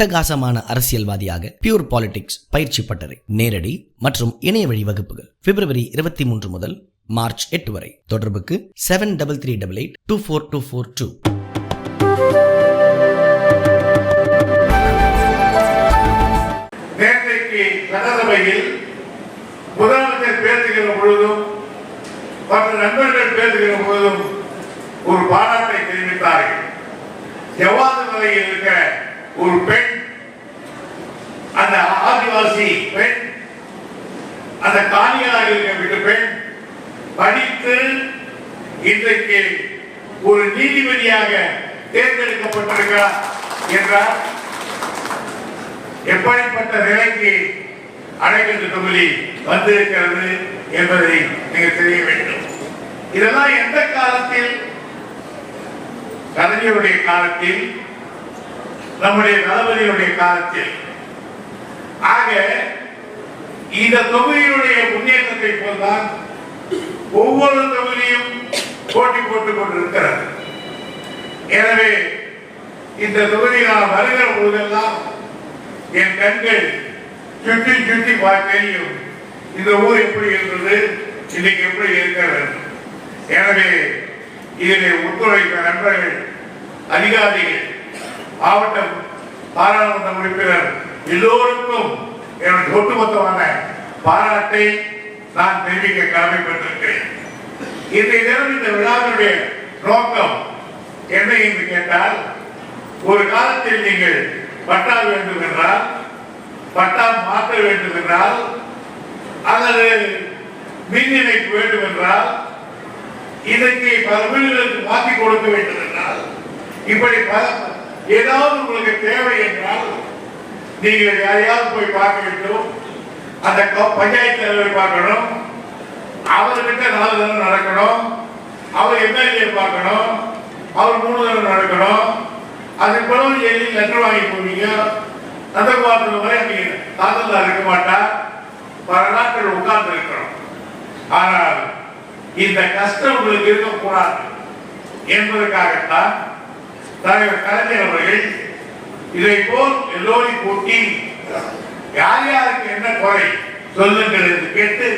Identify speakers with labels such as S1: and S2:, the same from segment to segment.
S1: அட்டகாசமான அரசியல்வாதியாக pure politics பயிற்சி பட்டறை நேரடி மற்றும் இணைய வழி வகுப்புகள் பிப்ரவரி இருபத்தி மூன்று முதல் மார்ச் எட்டு வரை. தொடர்புக்கு seven double three double eight two four two four two
S2: நேற்றைக்கு சட்டசபையில் முதலமைச்சர் பேசுகிற பொழுதும் மற்ற நண்பர்கள் பேசுகிற பொழுதும் ஒரு பாராட்டை தெரிவித்தார்கள். எவ்வாறு நிலையில் இருக்க ஒரு பெண் ஆதிவாசி பெண். அந்த காலியாக இருக்க பெண். படித்து இன்றைக்கு ஒரு நீதிபதியாக தேர்ந்தெடுக்கப்பட்டிருக்கிறார் என்றார். எப்படிப்பட்ட நிலைக்கு அடைகின்ற தொகுதி வந்திருக்கிறது என்பதை நீங்கள் தெரிய வேண்டும். இதெல்லாம் எந்த காலத்தில்? கலைஞருடைய காலத்தில் நம்முடைய தளபதியுடைய காலத்தில். ஆக இந்த தொகுதியினுடைய முன்னேற்றத்தை போல்தான் ஒவ்வொரு தொகுதியும் போட்டி போட்டுக் கொண்டிருக்கிறது. எனவே இந்த தொகுதி நான் வருகிற பொழுதெல்லாம் என் கண்கள் சுற்றி சுற்றி பார்க்கையும் இந்த ஊர் எப்படி இருந்தது? இன்னைக்கு எப்படி இருக்கிறது எனவே இதில் ஒத்துழைத்த நண்பர்கள் அதிகாரிகள் மாவட்ட பாராளுமன்ற உறுப்பினர் எல்லோருக்கும் என்னுடைய ஒட்டுமொத்தமான பாராட்டை நான் தெரிவிக்க கடமைப்பட்டிருக்கிறேன். இன்றைய தினம் இந்த விழாவினுடைய நோக்கம் என்ன என்று கேட்டால் ஒரு காலத்தில் நீங்கள் பட்டா வேண்டும் என்றால் பட்டா மாற்ற வேண்டும் என்றால் அல்லது மின் இணைப்பு வேண்டும் என்றால் இதற்கு பல வீடுகளுக்கு மாற்றி கொடுக்க வேண்டும் என்றால் இப்படி பல ஏதாவது உங்களுக்கு தேவை என்றால் நீங்கள் யாரையாவது போய் பார்க்க வேண்டும் அந்த க- பஞ்சாயத்து தலைவரை பார்க்கணும் அவர்கிட்ட நாலு தடவை நடக்கணும் அவர் எம்எல்ஏ பார்க்கணும் அவர் மூணு தடவை நடக்கணும் அதுக்கு பிறகு எழுதி லெட்டர் வாங்கி போவீங்க. நந்தகுமாரத்தில் வரை நீங்கள் தாக்கல்தான் இருக்க மாட்டார். பல நாட்கள் உட்கார்ந்து இருக்கிறோம் ஆனால் இந்த கஷ்டம் உங்களுக்கு இருக்கக்கூடாது என்பதற்காகத்தான் தலைவர் கலைஞர் அவர்கள் இதை போல் எல்லோரும் கூட்டி யார் யாருக்கு என்ன குறை சொல்லுங்கள் என்று கேட்டு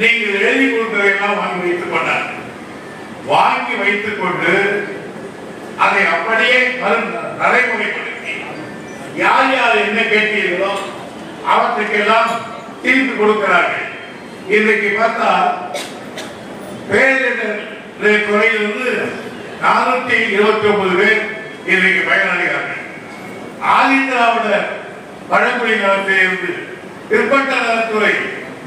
S2: நீங்கள் எழுதி கொடுத்ததையெல்லாம் வாங்கி வைத்துக் கொண்டார். வாங்கி வைத்துக் கொண்டு அதை அப்படியே நடைமுறைப்படுத்தி யார் யார் என்ன கேட்டீர்களோ அவற்றுக்கெல்லாம் தீர்ப்பு கொடுக்கிறார்கள். இன்றைக்கு பார்த்தா பேரிடர் துறையிலிருந்து நானூத்தி இருபத்தி ஒன்பது பேர் இன்றைக்கு பயனடைகிறார்கள். ஆதிதிராவிடர் பழங்குடி நலத்திலிருந்து பிற்பட்ட நலத்துறை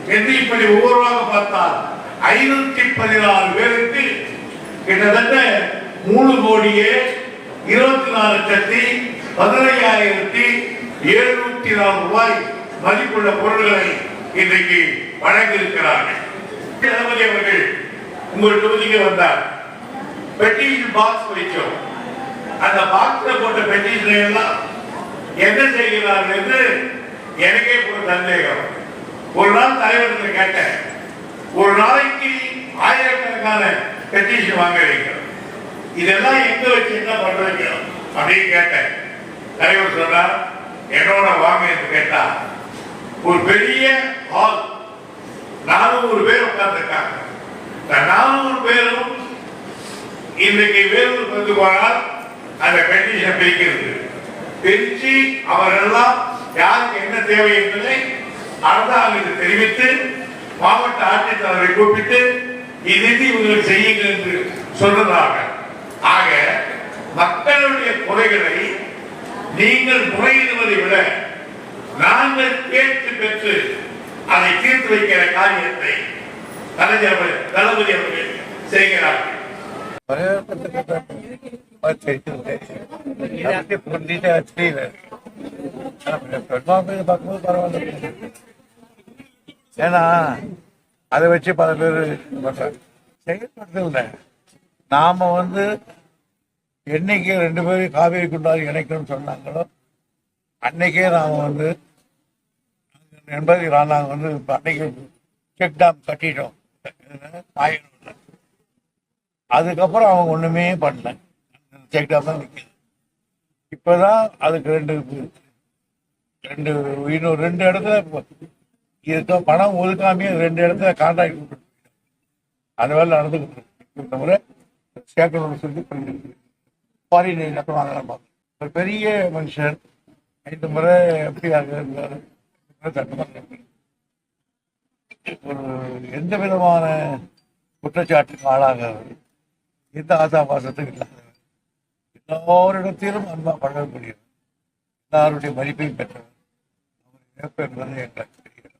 S2: என்று இப்படி ஒவ்வொருவாக பார்த்தால் ஐநூத்தி பதினாறு பேருக்கு கிட்டத்தட்ட மூணு கோடியே இருபத்தி நாலு லட்சத்தி பதினையாயிரத்தி எழுநூத்தி நாலு ரூபாய் மதிப்புள்ள பொருட்களை இன்றைக்கு வழங்கியிருக்கிறார்கள். தளபதி அவர்கள் உங்கள் தொகுதிக்கு வந்தார். பெட்டியின் பாக்ஸ் வைச்சோம் அந்த பாக்ஸ்ல போட்ட பெட்டிஷனை எல்லாம் என்ன செய்கிறார் என்று எனக்கே ஒரு சந்தேகம். ஒரு நாள் தலைவர்கள் கேட்டேன். ஒரு நாளைக்கு ஆயிரக்கணக்கான பெட்டிஷன் வாங்க வைக்கிறோம் இதெல்லாம் எங்க வச்சு என்ன பண்றீங்க? அப்படின்னு கேட்டேன். தலைவர் சொன்னார் என்னோட வாங்க என்று கேட்டா ஒரு பெரிய ஹால் நானூறு பேர் உட்கார்ந்துருக்காங்க. இந்த நானூறு பேரும் இன்றைக்கு வேலூர் வந்து போனால் அந்த பெட்டிஷன் பிரிக்கிறது தெரிஞ்சு அவரெல்லாம் யாருக்கு என்ன தேவை என்பதை அரசாங்கத்துக்கு தெரிவித்து மாவட்ட ஆட்சித்தலைவரை கூப்பிட்டு இது இவங்களுக்கு செய்யுங்கள் என்று சொல்லுறாங்க ஆக மக்களுடைய குறைகளை நீங்கள் முறையிடுவதை விட நாங்கள் கேட்டு பெற்று அதை தீர்த்து வைக்கிற காரியத்தை தலைவர் தளபதி அவர்கள் செய்கிறார்கள்.
S3: ஏன்னா அதை வச்சு பல பேர் பண்றாங்க. நாம வந்து என்னைக்கு ரெண்டு பேரும் காவேரி குண்டாறு இணைக்கணும்னு சொன்னாங்களோ அன்னைக்கே நாம வந்து என்பதை நாங்கள் வந்து அன்னைக்கு செக் டேம் கட்டிட்டோம் ஆயிரம்ல அதுக்கப்புறம் அவங்க ஒண்ணுமே பண்ணல செக் டாம் தான் நிற்குது
S2: இப்பதான் அதுக்கு ரெண்டு ரெண்டு இன்னும் ரெண்டு இடத்துல இருக்க பணம் ஒதுக்காமையே ரெண்டு இடத்துல கான்ட்ராக்ட் கொடுத்துட்டு அந்த வேலை நடந்துகிட்டு இந்த முறை சேர்க்கணும்னு சொல்லி ஃபாரின் நட்டம் வாங்கலாம் பார்க்கணும். ஒரு பெரிய மனுஷன் ஐந்து முறை எப்படி இருந்தாரு? ஒரு எந்த விதமான குற்றச்சாட்டுக்கு ஆளாகாது. எந்த ஆசாபாசத்துக்கு இல்லாத எல்லோரிடத்திலும் அன்பா பழகக்கூடியவர் எல்லாருடைய மதிப்பையும் பெற்றவர். அவர் இழப்பு என்பது எங்களுக்கு தெரிகிறது.